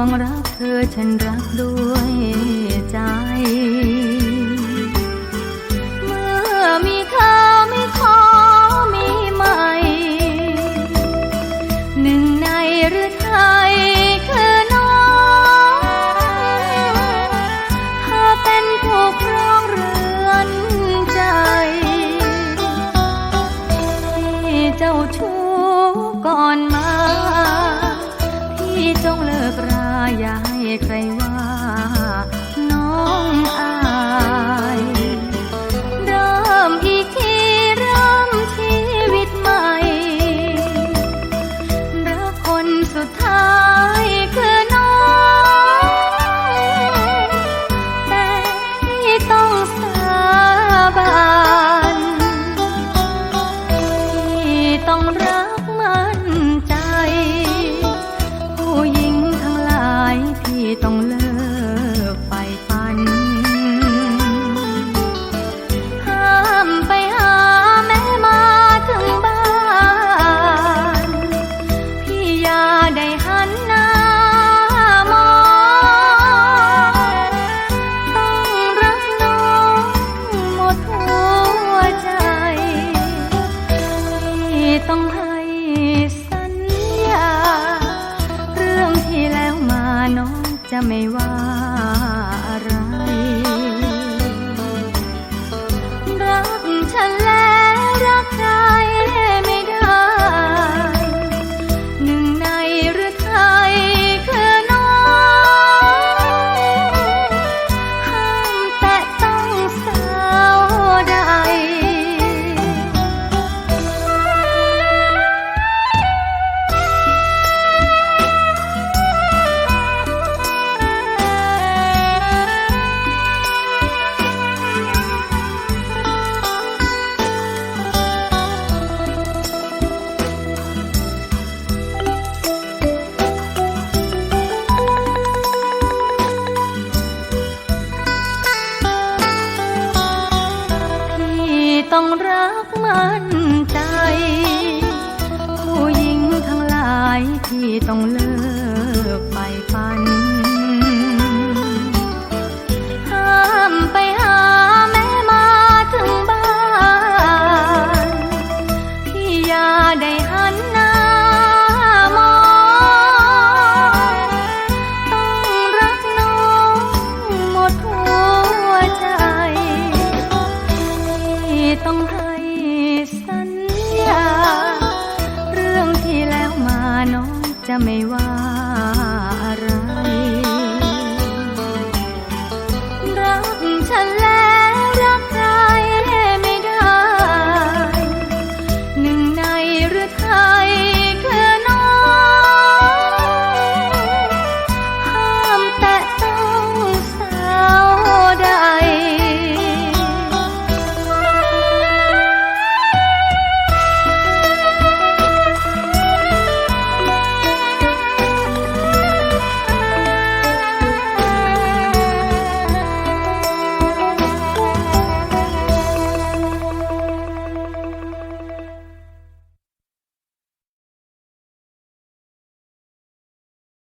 องรักเธอฉันรักด้วยใจ เมื่อมีเขาไม่ขอมีใหม่ หนึ่งในหรือไทยคือน้องเธอเป็นผู้ครองเรือนใจที่เจ้าชู้ อย่าให้ใครว่าน้องอายเริ่มอีกทีเริ่มชีวิตใหม่ รักคนสุดท้ายคือน้องแต่พี่ต้องสาบานพี่ต้องรั ต้องเลิก จะไม่ว่า ต้องเลิกไปฝัน ห้ามไปหาแม่มาถึงบ้านพี่ยาได้หันหน้ามองต้องรักน้องหมดหัวใจที่ต้อง ไม่ว่า